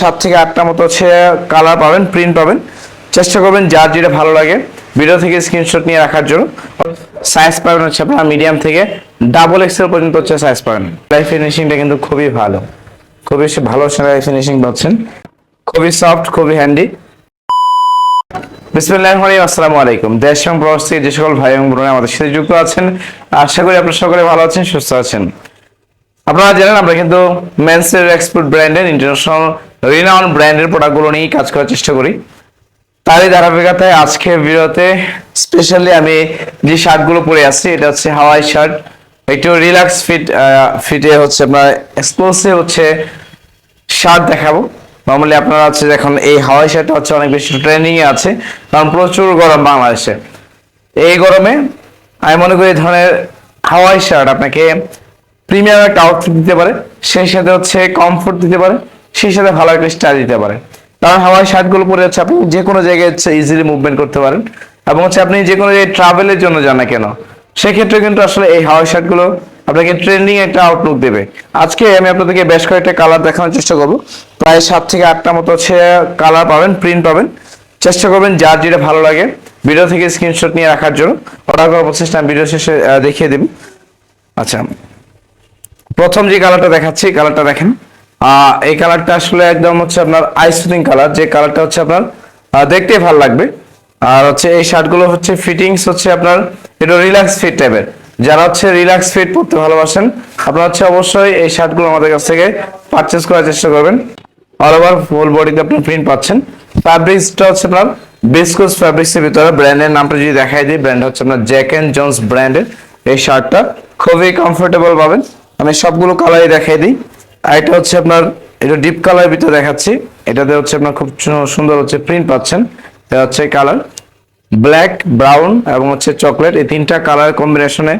সাত থেকে আটটা মতো হচ্ছে কালার পাবেন প্রিন্ট পাবেন। চেষ্টা করবেন যার যেটা ভালো লাগে। ভিডিও থেকে স্ক্রিনশট নিয়ে রাখার জন্য। সাইজ পাবেন হচ্ছে আপনার মিডিয়াম থেকে ডাবল এক্সেল পর্যন্ত হচ্ছে সাইজ পাবেন। লাইফ ফিনিশিংটা কিন্তু খুবই ভালো। খুবই ভালো সেলাই ফিনিশিং পাচ্ছেন। খুবই সফট খুবই হ্যান্ডি বিসমিল্লাহ আসসালামু আলাইকুম। দেশ এবং প্রবাস যে সকল ভাই এবং বোনেরা আমাদের সাথে যুক্ত আছেন, আশা করি আপনারা সকলে ভালো আছেন, সুস্থ আছেন। আপনারা জানেন আমরা কিন্তু মেন্সের এক্সপোর্ট ব্র্যান্ডের ইন্টারন্যাশনাল রিনাউন ব্র্যান্ডের প্রোডাক্টগুলো নিয়েই কাজ করার চেষ্টা করি। তারই ধারাবাহিকতায় আজকে ভিডিওতে স্পেশালি আমি যে শার্টগুলো পরে আছি এটা হচ্ছে হাওয়াই শার্ট। একটু রিল্যাক্স ফিট ফিটে হচ্ছে আপনার এক্সক্লুসিভ হচ্ছে শার্ট দেখাবো। নর্মালি আপনারা হচ্ছে এখন এই হাওয়াই শার্টটা হচ্ছে অনেক বেশি ট্রেন্ডিং এ আছে, কারণ প্রচুর গরম বাংলাদেশে। এই গরমে আমি মনে করি এই ধরনের হাওয়াই শার্ট আপনাকে প্রিমিয়াম একটা আউটফিট দিতে পারে, সেই সাথে হচ্ছে কমফোর্ট দিতে পারে। সেই সাথে ভালো একটা স্টাইল দিতে পারে কারণ হাওয়াই শার্টগুলো পরে হচ্ছে আপনি যে কোনো জায়গায় হচ্ছে ইজিলি মুভমেন্ট করতে পারেন এবং হচ্ছে আপনি যে কোনো জায়গায় ট্রাভেলের জন্য যান না কেন, সেক্ষেত্রে কিন্তু আসলে এই হাওয়াই শার্টগুলো আপনাকে ট্রেন্ডিং একটা আউটলুক দেবে। আজকে আমি আপনাদেরকে বেশ কয়েকটা কালার দেখানোর চেষ্টা করব। প্রায় সাত থেকে আটটা মতো হচ্ছে কালার পাবেন প্রিন্ট পাবেন। চেষ্টা করবেন যার যেটা ভালো লাগে। ভিডিও থেকে স্ক্রিনশট নিয়ে রাখার জন্য। অর্ডার করার প্রচেষ্টা আমি ভিডিও শেষে দেখিয়ে দেব। আচ্ছা প্রথম যে কালারটা দেখাচ্ছি কালারটা দেখেন। এই কালারটা আসলে একদম হচ্ছে আপনার আইসুদিং কালার যে কালারটা হচ্ছে আপনার আহ, দেখতেই ভালো লাগবে। আর হচ্ছে এই শার্টগুলো হচ্ছে ফিটিংস হচ্ছে আপনার একটু রিল্যাক্স ফিট টাইপের যারা হচ্ছে রিল্যাক্স ফিট পড়তে ভালোবাসেন আপনারা হচ্ছে অবশ্যই এই শার্টগুলো আমাদের কাছ থেকে পারচেস করার চেষ্টা করবেন। অল ওভার ফুল বডিতে আপনি প্রিন্ট পাচ্ছেন। ফ্যাব্রিক্সটা হচ্ছে আপনার বিস্কুস ফ্যাব্রিক্সের ভিতরে ব্র্যান্ডের নামটা যদি দেখাই দিই ব্র্যান্ড হচ্ছে আপনার জ্যাক অ্যান্ড জন্স ব্র্যান্ডের এই শার্টটা। খুবই কমফোর্টেবল পাবেন। আমি সবগুলো কালারই দেখাই দিই। আর এটা হচ্ছে আপনার, এটা ডিপ কালার ভিতরে দেখাচ্ছি। এটাতে হচ্ছে আপনার খুব সুন্দর হচ্ছে প্রিন্ট পাচ্ছেন। এটা হচ্ছে কালার ব্ল্যাক ব্রাউন এবং হচ্ছে চকলেট এই তিনটা কালার কম্বিনেশনে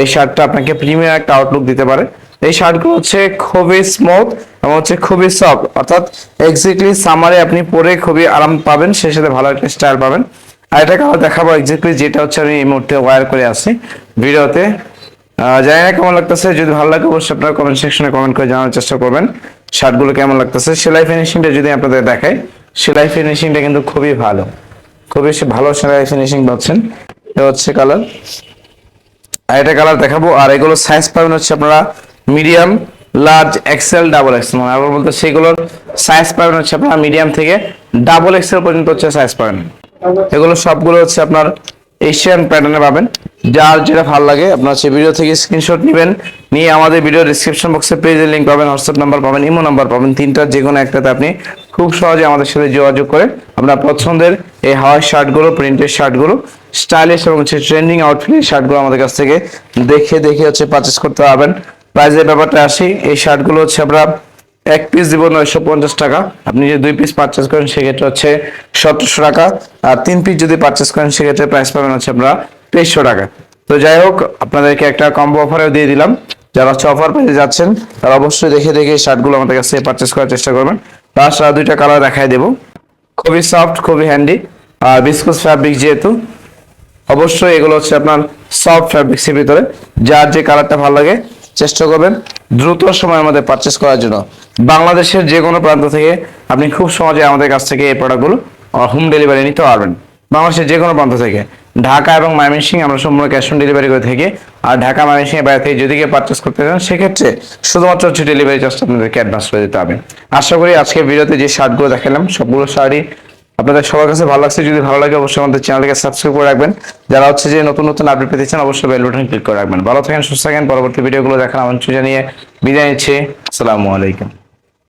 এই শার্টটা আপনাকে প্রিমিয়াম একটা আউটলুক দিতে পারে। এই শার্টগুলো হচ্ছে খুবই স্মুথ এবং হচ্ছে খুবই সফট অর্থাৎ এক্স্যাক্টলি সামারে আপনি পরে খুবই আরাম পাবেন, সেই সাথে ভালো একটা স্টাইল পাবেন। আর এটা কালার দেখাবো এক্স্যাক্টলি যেটা হচ্ছে আমি এই মুহূর্তে ওয়্যার করে আসছি। ভিডিওতে জানি না কেমন লাগতেছে। যদি ভালো লাগে অবশ্যই আপনারা কমেন্ট সেকশনে কমেন্ট করে জানার চেষ্টা করবেন। শার্টগুলো কেমন লাগতেছে? সেলাই ফিনিশিংটা যদি আপনাদের দেখাই, সেলাই ফিনিশিংটা কিন্তু খুবই ভালো। খুবই ভালো সেলাই ফিনিশিং পাচ্ছেন। এটা হচ্ছে কালার আর এটা কালার দেখাবো। আর এগুলো সাইজ পাবেন হচ্ছে আপনারা medium large XL double XL মানে আবার বলতে সেগুলোর সাইজ পাবেন হচ্ছে আপনারা মিডিয়াম থেকে ডাবল এক্সেল পর্যন্ত হচ্ছে সাইজ পাবেন। এগুলো সবগুলো হচ্ছে আপনার এশিয়ান প্যাটার্নে পাবেন। যার যেটা ভালো লাগে, আপনার হচ্ছে ভিডিও থেকে স্ক্রিনশট নেবেন, নিয়ে আমাদের ভিডিও ডিসক্রিপশন বক্সে পেজের লিঙ্ক পাবেন হোয়াটসঅ্যাপ নাম্বার পাবেন ইমো নাম্বার পাবেন তিনটার যে কোনো একটাতে আপনি খুব সহজে আমাদের সাথে যোগাযোগ করে আপনার পছন্দের এই হাওয়ার শার্টগুলো, প্রিন্টের শার্টগুলো স্টাইলিশ এবং হচ্ছে ট্রেন্ডিং আউটফিটের শার্টগুলো আমাদের কাছ থেকে দেখে দেখে হচ্ছে পারচেস করতে পারবেন। প্রাইজের ব্যাপারটা আসি, এই শার্টগুলো হচ্ছে আমরা এক পিস দিব নয়শো পঞ্চাশ টাকা। আপনি যদি দুই পিস পারচেস করেন, সেক্ষেত্রে হচ্ছে সতেরোশো টাকা। আর তিন পিস যদি পারচেস করেন, সেক্ষেত্রে প্রাইস পাবেন হচ্ছে আমরা তেইশশো টাকা। তো যাই হোক, আপনাদেরকে একটা কম্বো অফারেও দিয়ে দিলাম। যারা হচ্ছে অফার পেতে যাচ্ছেন, তারা অবশ্যই দেখে দেখে শার্টগুলো আমাদের কাছ পারচেস করার চেষ্টা করবেন। লাস্ট আর দুইটা কালার দেখাই দেবো। খুবই সফট খুবই হ্যান্ডি আর বিস্কুস ফ্যাব্রিক যেহেতু, অবশ্যই এগুলো হচ্ছে আপনার সফট ফ্যাব্রিক্সের ভিতরে। যার যে কালারটা ভালো লাগে, চেষ্টা করবেন। দ্রুত সময়ের মধ্যে পারচেস করার জন্য। বাংলাদেশের যে কোনো প্রান্ত থেকে আপনি খুব সহজে আমাদের কাছ থেকে এই প্রোডাক্টগুলো হোম ডেলিভারি নিতে পারবেন। বাংলাদেশের যে কোনো প্রান্ত থেকে। ঢাকা এবং ময়মনসিং আমরা সম্পূর্ণ ক্যাশ অন ডেলিভারি করে থাকি। আর ঢাকা ময়মনসিং এর বাইরে থেকে যদি কেউ পারচেস করতে চান, সেক্ষেত্রে শুধুমাত্র হচ্ছে ডেলিভারি চার্জটা আপনাদেরকে অ্যাডভান্স করে দিতে হবে। আশা করি আজকে ভিডিওতে যে শার্টগুলো দেখালাম, সবগুলো শার্টই আপনাদের সবার কাছে ভালো লাগছে, যদি ভালো লাগে অবশ্যই আমাদের চ্যানেলকে সাবস্ক্রাইব করে রাখবেন। যারা হচ্ছে যে নতুন নতুন আপডেট পেতে চান, অবশ্যই বেল বাটন ক্লিক করে রাখবেন। ভালো থাকেন, সুস্থ থাকেন, পরবর্তী ভিডিওগুলো দেখার আমন্ত্রণ জানিয়ে বিদায় নিচ্ছি। আসসালামু আলাইকুম।